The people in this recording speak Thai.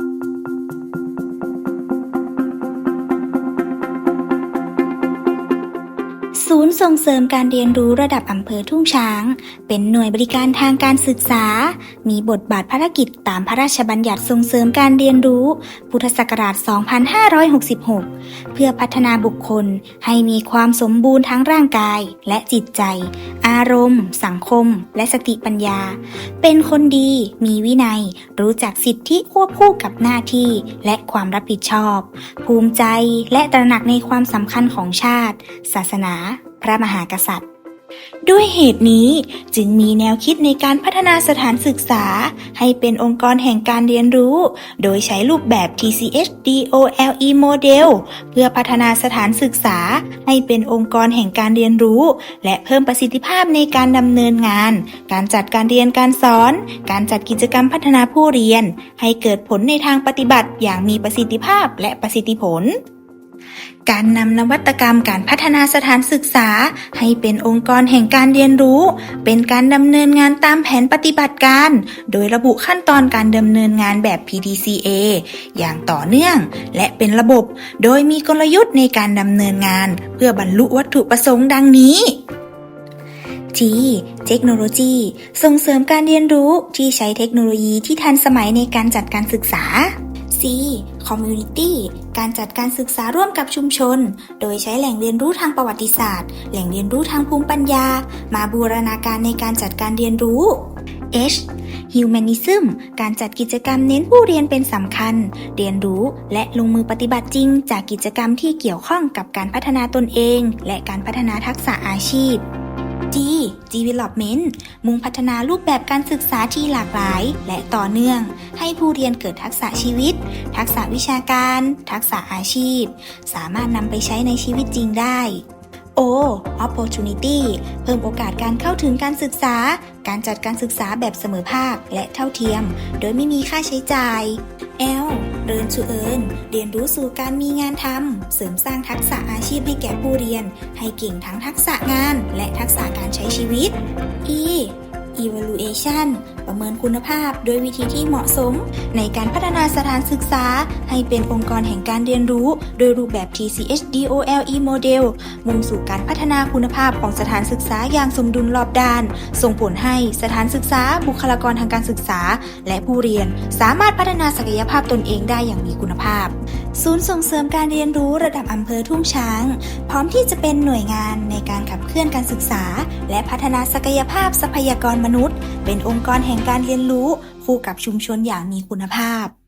Thank you. ศูนย์ส่งเสริมการเรียนรู้ระดับอำเภอทุ่งช้าง เป็นหน่วยบริการทางการศึกษา มีบทบาทภารกิจตามพระราชบัญญัติส่งเสริมการเรียนรู้ พุทธศักราช 2566 เพื่อพัฒนาบุคคลให้มีความสมบูรณ์ทั้งร่างกาย และจิตใจ อารมณ์ สังคม และสติปัญญา เป็นคนดี มีวินัย รู้จักสิทธิควบคู่กับหน้าที่และความรับผิดชอบ ภูมิใจและตระหนักในความสำคัญของชาติ ศาสนา พระมหากษัตริย์ ด้วยเหตุนี้จึงมีแนวคิดในการพัฒนาสถานศึกษา ให้เป็นองค์กรแห่งการเรียนรู้ โดยใช้รูปแบบ TCH DOLE Model เพื่อพัฒนาสถานศึกษา ให้เป็นองค์กรแห่งการเรียนรู้ และเพิ่มประสิทธิภาพในการดำเนินงาน การจัดการเรียนการสอน การจัดกิจกรรมพัฒนาผู้เรียน ให้เกิดผลในทางปฏิบัติอย่างมีประสิทธิภาพและประสิทธิผล การนำนวัตกรรมการพัฒนาสถานศึกษา ให้เป็นองค์กรแห่งการเรียนรู้ เป็นการดำเนินงานตามแผนปฏิบัติการ โดยระบุขั้นตอนการดำเนินงานแบบ PDCA อย่างต่อเนื่อง และเป็นระบบ โดยมีกลยุทธ์ในการดำเนินงาน เพื่อบรรลุวัตถุประสงค์ดังนี้ G เทคโนโลยี ส่งเสริมการเรียนรู้ที่ใช้เทคโนโลยีที่ทันสมัยในการจัดการศึกษา C Community การจัดการศึกษาร่วมกับชุมชน โดยใช้แหล่งเรียนรู้ทางประวัติศาสตร์ แหล่งเรียนรู้ทางภูมิปัญญา มาบูรณาการในการจัดการเรียนรู้ H Humanism การจัดกิจกรรมเน้นผู้เรียนเป็นสำคัญ เรียนรู้และลงมือปฏิบัติจริง จากกิจกรรมที่เกี่ยวข้องกับการพัฒนาตนเอง และการพัฒนาทักษะอาชีพ G Development มุ่งพัฒนารูปแบบการศึกษาที่หลากหลาย และต่อเนื่อง ให้ผู้เรียนเกิดทักษะชีวิต ทักษะวิชาการ ทักษะอาชีพ สามารถนำไปใช้ในชีวิตจริงได้ O Opportunity เพิ่มโอกาสการเข้าถึงการศึกษา การจัดการศึกษาแบบเสมอภาคและเท่าเทียม โดยไม่มีค่าใช้จ่าย L เรียนสู่เอินเรียนรู้สู่การมีงานทำ เสริมสร้างทักษะอาชีพให้แก่ผู้เรียน ให้เก่งทั้งทักษะงาน และทักษะการใช้ชีวิต E evaluation ประเมินคุณภาพโดยวิธีที่เหมาะสม ในการพัฒนาสถานศึกษา ให้เป็นองค์กรแห่งการเรียนรู้ โดยรูปแบบ TCH DOLE Model มุ่งสู่การพัฒนาคุณภาพของสถานศึกษาอย่างสมดุลรอบด้าน ส่งผลให้สถานศึกษา บุคลากรทางการศึกษา และผู้เรียนสามารถพัฒนาศักยภาพตนเองได้อย่างมีคุณภาพ ศูนย์ส่งเสริมการเรียนรู้ระดับอำเภอทุ่งช้าง พร้อมที่จะเป็นหน่วยงานในการขับเคลื่อนการศึกษา และพัฒนาศักยภาพทรัพยากรมนุษย์ เป็นองค์กรแห่งการเรียนรู้คู่กับชุมชนอย่างมีคุณภาพ